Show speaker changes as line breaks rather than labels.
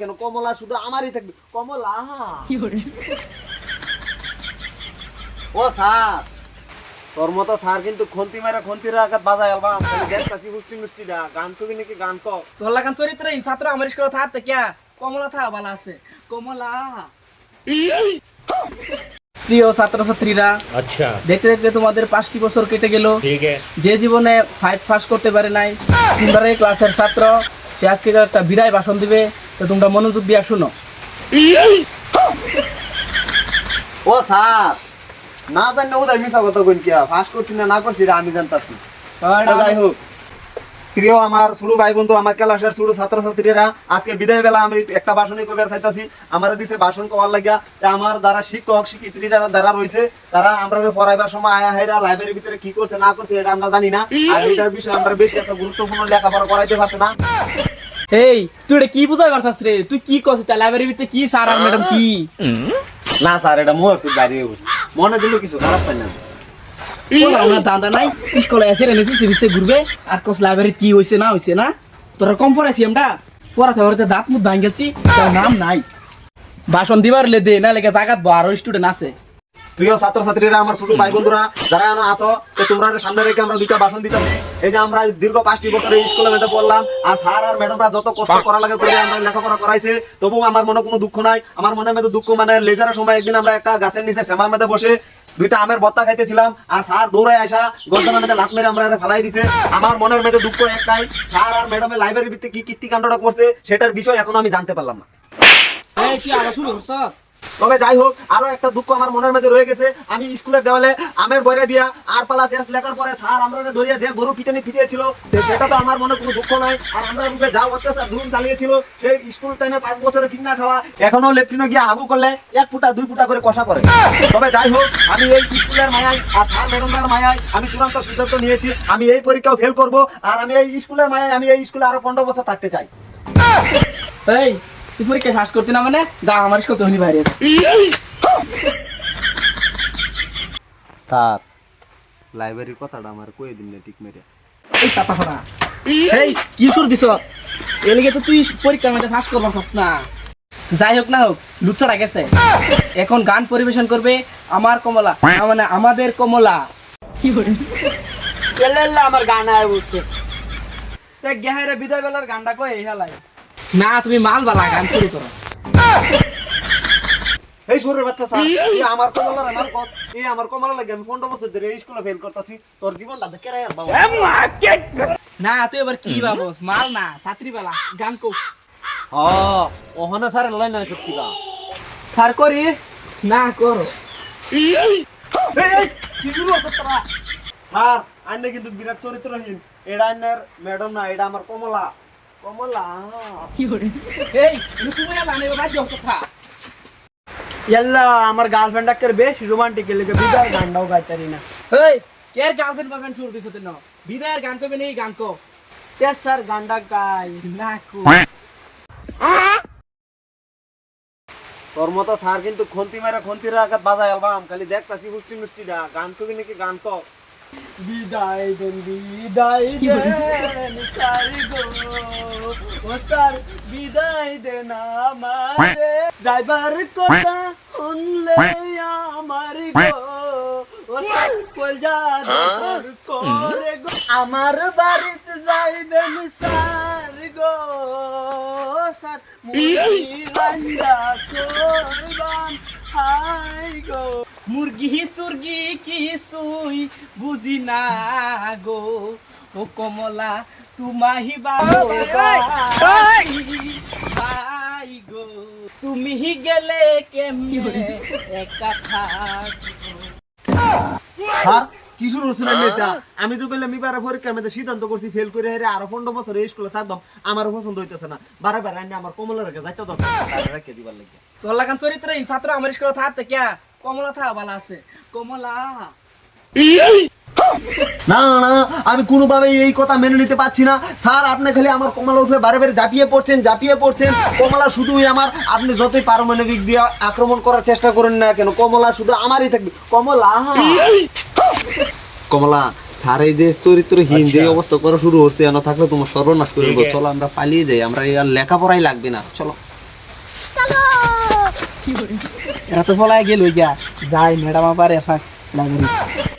কেন? কমলা শুধু আমারই থাকবে। কমলা? ও স্যার তোর মতো স্যার কিন্তু খন্তি মারা আলবা। গ্যাস মুষ্টি মুষ্টি গান নাকি গান
তোর লাগান ছাত্র আমার থাক তো কমলা থা আছে। কমলা। প্রিয়
আচ্ছা।
দেখতে দেখতে তোমাদের পাঁচটি বছর কেটে গেল। যে জীবনে ফাইট ফার্স্ট করতে পারে নাই কিংবা ক্লাসের ছাত্র সে আজকে একটা বিদায় ভাষণ দিবে। তো তোমরা মনোযোগ দিয়ে শুনো।
ও স্যার না জানি ওদের মিশা কথা কইন কিয়া ফাঁস করছি না না করছি এটা আমি জানতাছি। যাই হোক প্রিয় আমার ছোট ভাই বন্ধু আমার ক্লাসের ছোট ছাত্রছাত্রীরা আজকে বিদায় বেলা আমি একটা ভাষণই কবির চাইতাছি আমার দিছে ভাষণ করার লাগিয়া আমার যারা শিক্ষক শিক্ষিত্রী যারা যারা রয়েছে তারা আমরা পড়াইবার সময় আয়া হাইরা লাইব্রেরির ভিতরে কি করছে না করছে এটা আমরা জানি না। আর এটার বিষয়ে আমরা বেশি একটা গুরুত্বপূর্ণ লেখাপড়া করাইতে পারছে না।
এই তুই এটা কি বুঝাই পারছাস রে? তুই কি করছিস তা লাইব্রেরির ভিতরে কি স্যার আর ম্যাডাম কি?
না স্যার এটা মোর বাইরে বসছে মনে দিল কিছু খারাপ পাই না।
আমরা দাদা নাই স্কুলে এসে রে পিছে পিছে ঘুরবে আর কোস লাইব্রেরি কি হইছে না হইছে না? তোরা কম পড়াইছি আমরা। পড়াতে পড়াতে দাঁত মুখ ভাঙ গেছি তার নাম নাই। ভাষণ দিবার লে দে না লেগে জাগাত বারো স্টুডেন্ট আছে।
প্রিয় ছাত্রছাত্রীরা আমার ছোট ভাই বন্ধুরা যারা এখন আসো তো তোমরা সামনে রেখে আমরা দুইটা ভাষণ দিতেছি এই যে আমরা দীর্ঘ পাঁচটি বছর এই স্কুলে মেতে পড়লাম আর স্যার আর ম্যাডামরা যত কষ্ট করা লাগে করে আমরা লেখাপড়া করাইছে তবু আমার মনে কোনো দুঃখ নাই। আমার মনে মধ্যে দুঃখ মানে লেজারের সময় একদিন আমরা একটা গাছের নিচে শ্যামার মধ্যে বসে দুইটা আমের বত্তা খাইতেছিলাম আর স্যার দৌড়ে আসা গর্দনের মধ্যে লাত মেরে আমরা ফেলাই দিছে। আমার মনের মধ্যে দুঃখ একটাই স্যার আর ম্যাডামের লাইব্রেরির ভিত্তি কি কীর্তিকাণ্ডটা করছে সেটার বিষয় এখন আমি জানতে পারলাম না।
এই তুই আবার শুরু করছ
তবে যাই হোক, আরও একটা দুঃখ আমার মনের মাঝে রয়ে গেছে। আমি স্কুলের দেওয়ালে আমের বইরে দিয়া আর পালা শেষ লেখার পরে স্যার আমরা ধরিয়া যে গরু পিটানি পিটিয়েছিল সেটা তো আমার মনে কোনো দুঃখ নাই। আর আমরা রূপে যা অত্যাচার ধরুন চালিয়েছিল, সেই স্কুল টাইমে পাঁচ বছরের কিনা খাওয়া এখনও লেফটিনো গিয়ে আগু করলে এক ফুটা, দুই ফুটা করে কষা করে তবে যাই হোক, আমি এই স্কুলের মায়ায় আর স্যার ম্যাডামদের মায়ায় আমি চূড়ান্ত সিদ্ধান্ত নিয়েছি। আমি এই পরীক্ষাও ফেল করব, আর আমি এই স্কুলের মায়ায় আমি এই স্কুলে আরও পনেরো বছর থাকতে চাই।
এই তুই পরীক্ষা শ্বাস করতে না মানে? যা আমার স্কুল তো হলি বাইরে আছে।
স্যার লাইব্রেরির কথাটা আমার কয়ে দিন ঠিক মেরে।
এই চাপা খরা এই কি সুর দিছ? এলিগে তো তুই পরীক্ষার মধ্যে ফাঁস করবার চাস না। যাই হোক না হোক লুচ্ছাটা গেছে। এখন গান পরিবেশন করবে আমার কমলা মানে আমাদের কমলা।
কি এল্লা আমার গান আয় বলছে তে গেহারে বিদায় বেলার গানটা কই হেলাই
না তুমি মাল বালা গান শুরু করো।
এই সুরের বাচ্চা স্যার এই আমার কমলার আমার কস এই আমার কমলা লাগে আমি পনেরো বছর ধরে এই স্কুলে ফেল করতেছি তোর জীবনটা দেখে রে আর বাবা।
না তুই এবার কি ভাবস? মাল না ছাত্রী বেলা গান কো।
হ ওখানে স্যার লাই না সত্যি বা
সার করি? না করো।
এই এই, কি শুরু হচ্ছে তোরা? স্যার আইনে কিন্তু বিরাট চরিত্রহীন। এটা আইনের ম্যাডাম না এটা আমার কমলা। কমলা
বানে
এল্লা আমার গার্লফ্রেন্ড আকের বেশ রোমান্টিক লেগে বিদায় গানটাও গাইতারি না।
এই কে গার্লফ্রেন্ড বয়ফ্রেন্ড শুরু দিছ তেন? বিদায়ের গান কবে নেই গান কো
তে স্যার গানটা গাই।
না কো।
তোর মতো স্যার কিন্তু খন্তি মেরে খন্তির আঘাত বাজায় আলবাম। খালি দেখতাছি মুষ্টি মুষ্টিটা। গান কবি নাকি গান ক
বিদায় দেন বিদায় দেন সারি গো ও স্যার বিদায় দেন আমারে যাইবার কথা শুনলে আমার গো। ও স্যার কলজা দর করে গো। আমার বাড়িতে যাইবেন স্যার গো স্যার মুড়ি রান্না করবান। হাই গো।
মুরগি সুরগি কি সুই বুঝি না গো। ও কমলা তুমাহি বাই গো তুমি গেলে কেমনে? একা থাকব।
স্যার কি শুরু হচ্ছে না মেয়েটা আমি তো বললাম এবার পরীক্ষার মধ্যে সিদ্ধান্ত করছি ফেল করে হেরে আরও পনেরো বছর এই স্কুলে থাকবাম আমার পছন্দ হইতেছে না। বারে বারে আইনে আমার কমলা রেখে যাইতে দরকার রেখে দিবার লাগে
তোর লাগান চরিত্রহীন ছাত্র আমার স্কুলে থাকতে ক্যা কমলা থা ভালো আছে। কমলা।
না না আমি কোনোভাবে এই কথা মেনে নিতে পারছি না। স্যার আপনি খালি আমার কমলা উঠে বারে বারে জাপিয়ে পড়ছেন জাপিয়ে পড়ছেন। কমলা শুধুই আমার। আপনি যতই পারমাণবিক দিয়ে আক্রমণ করার চেষ্টা করেন না কেন কমলা শুধু আমারই থাকবে। কমলা! কমলা স্যার এই যে চরিত্রহীন যে
আচ্ছা।
অবস্থা করা শুরু হচ্ছে না থাকলে তোমার সর্বনাশ করে। চলো আমরা পালিয়ে যাই। আমরা এই আর লেখাপড়াই লাগবে না। চলো।
এরা তো ফলায় গেল গিয়া যাই ম্যাডাম আবার এফাক লাইব্রেরি